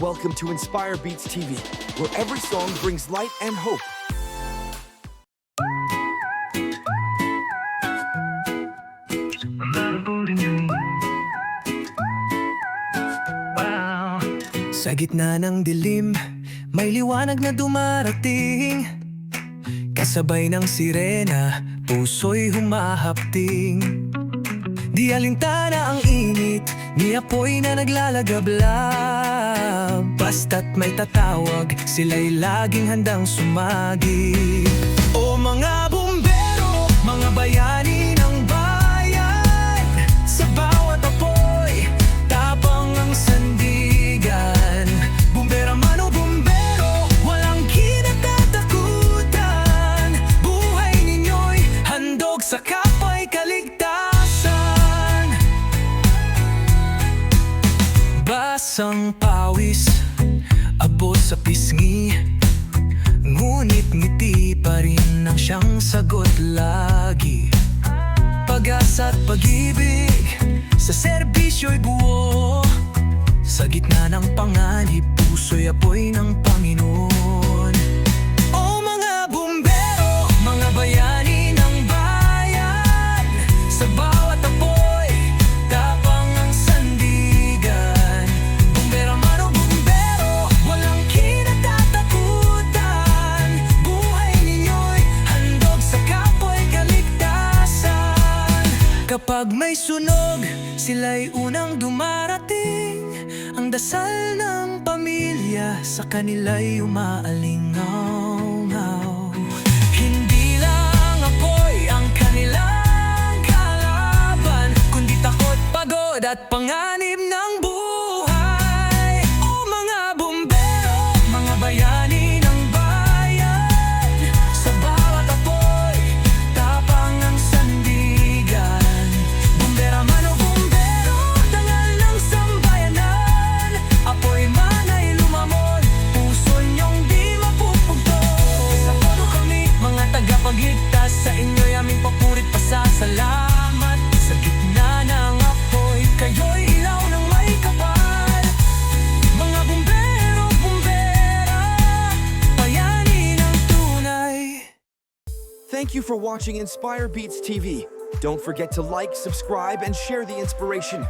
Welcome to Inspire Beats TV, where every song brings light and hope. Sa gitna ng dilim, may liwanag na dumarating Kasabay ng sirena, puso'y humahapting Di alintana ang init, ni apoy na naglalagablab. Basta't may tatawag, sila'y laging handang sumagi Basang pawis, abot sa pisngi. Ngunit ngiti pa rin ang siyang sagot lagi. Pag-asa at pag-ibig Sa serbisyo'y buo. Sa gitna ng panganib Puso'y apoy ng Panginoon Kapag may sunog, sila'y unang dumarating. Ang dasal ng pamilya sa kanila'y umaalingaw Hindi lang apoy ang kanilang kalaban Kundi takot, pagod at panganib Thank you for watching Inspire Beats TV. Don't forget to like, subscribe, and share the inspiration.